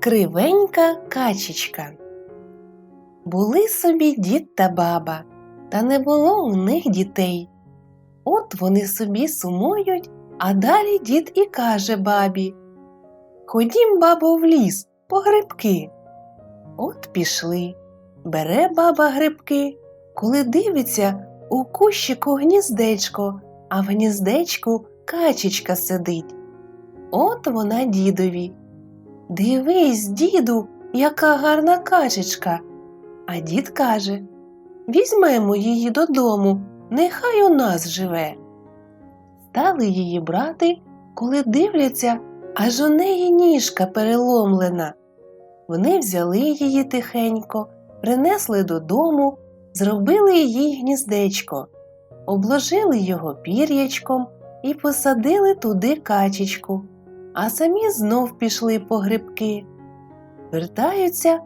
Кривенька качечка. Були собі дід та баба, та не було у них дітей. От вони собі сумують, а далі дід і каже бабі Ходім, бабо, в ліс по грибки. От пішли. Бере баба грибки, коли дивиться у кущику гніздечко, а в гніздечку качечка сидить. От вона дідові. Дивись, діду, яка гарна качечка. А дід каже Візьмемо її додому, нехай у нас живе. Стали її брати, коли дивляться, аж у неї ніжка переломлена. Вони взяли її тихенько, принесли додому, зробили їй гніздечко, обложили його пір'ячком і посадили туди качечку, а самі знов пішли по грибки. Вертаються,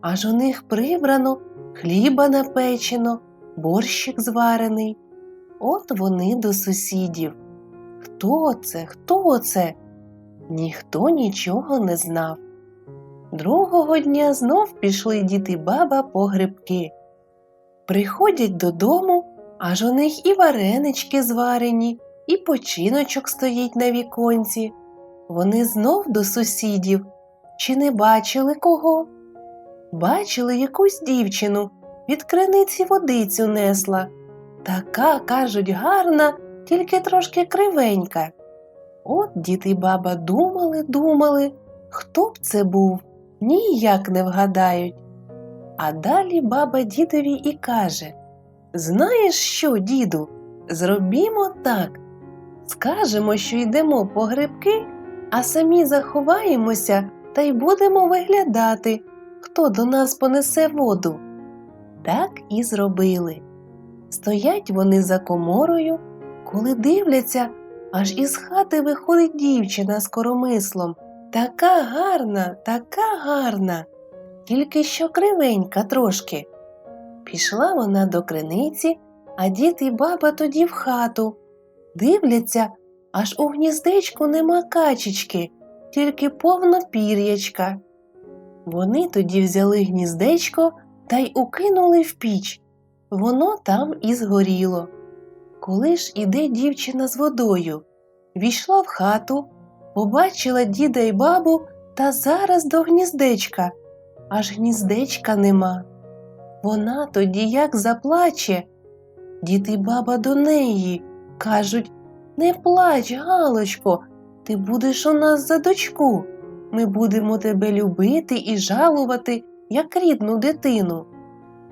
аж у них прибрано, хліба напечено, борщик зварений. От вони до сусідів. Хто це? Хто це? Ніхто нічого не знав. Другого дня знов пішли дід і баба по грибки. Приходять додому, аж у них і варенички зварені, і починочок стоїть на віконці. Вони знов до сусідів. Чи не бачили кого? Бачили якусь дівчину, від криниці водицю несла. Така, кажуть, гарна, тільки трошки кривенька. От дід і баба думали, думали, хто б це був, ніяк не вгадають. А далі баба дідові і каже Знаєш що, діду, зробімо так. Скажемо, що йдемо по грибки, а самі заховаємося та й будемо виглядати, хто до нас понесе воду. Так і зробили. Стоять вони за коморою, коли дивляться, аж із хати виходить дівчина з коромислом. Така гарна, така гарна, тільки що кривенька трошки. Пішла вона до криниці, а дід і баба тоді в хату. Дивляться, аж у гніздечку нема качечки, тільки повно пір'ячка. Вони тоді взяли гніздечко та й укинули в піч. Воно там і згоріло. Коли ж іде дівчина з водою, війшла в хату, побачила діда й бабу та зараз до гніздечка, аж гніздечка нема. Вона тоді як заплаче. Дід і баба до неї кажуть Не плач, Галочко, ти будеш у нас за дочку. Ми будемо тебе любити і жалувати, як рідну дитину.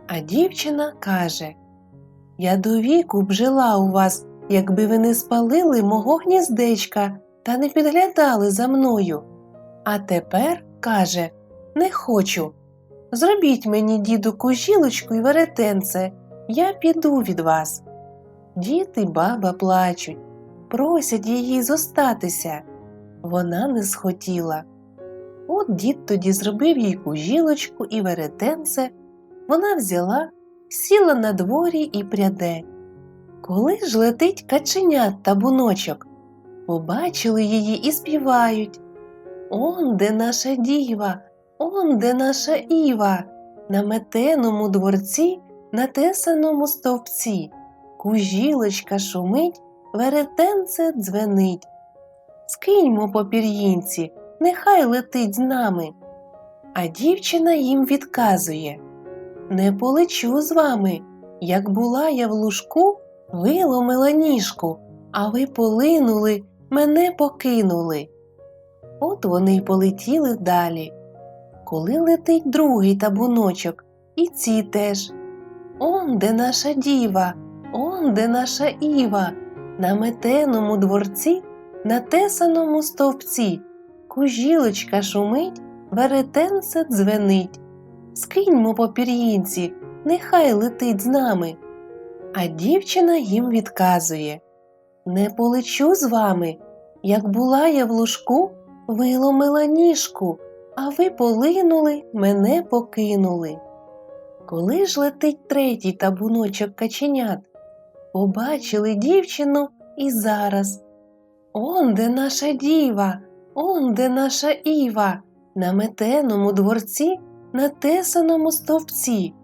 А дівчина каже Я до віку б жила у вас, якби ви не спалили мого гніздечка та не підглядали за мною. А тепер, каже, не хочу. Зробіть мені, діду, кужілочку і веретенце, я піду від вас. Дід і баба плачуть, просять її зостатися. Вона не схотіла. От дід тоді зробив їй кужілочку і веретенце, вона взяла, сіла на дворі і пряде. Коли ж летить каченят та буночок, побачили її і співають. Он де наша діва, он де наша Іва, на метеному дворці, на тесаному стовпці, кужілочка шумить, веретенце дзвенить. Скиньмо по пір'їнці, нехай летить з нами. А дівчина їм відказує Не полечу з вами. Як була я в лужку, виломила ніжку, а ви полинули, мене покинули. От вони й полетіли далі. Коли летить другий табуночок, і ці теж. Он де наша діва, он де наша Іва, на метеному дворці, на тесаному стовпці, кужілочка шумить, веретенце дзвенить. Скиньмо по пір'їнці, нехай летить з нами. А дівчина їм відказує Не полечу з вами. Як була я в лужку, виломила ніжку, а ви полинули, мене покинули. Коли ж летить третій табуночок каченят, побачили дівчину і зараз. Он де наша діва, он де наша Іва, На метеному дворці, на тесаному стовпці,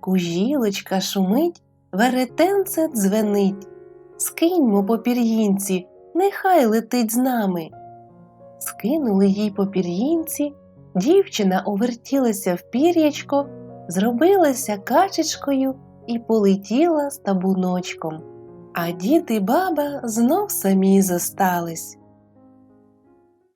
кужілочка шумить, веретенце дзвенить. Скиньмо по пір'їнці, нехай летить з нами. Скинули їй по пір'їнці, дівчина увертілася в пір'ячко, зробилася качечкою і полетіла з табуночком. А дід і баба знов самі зостались.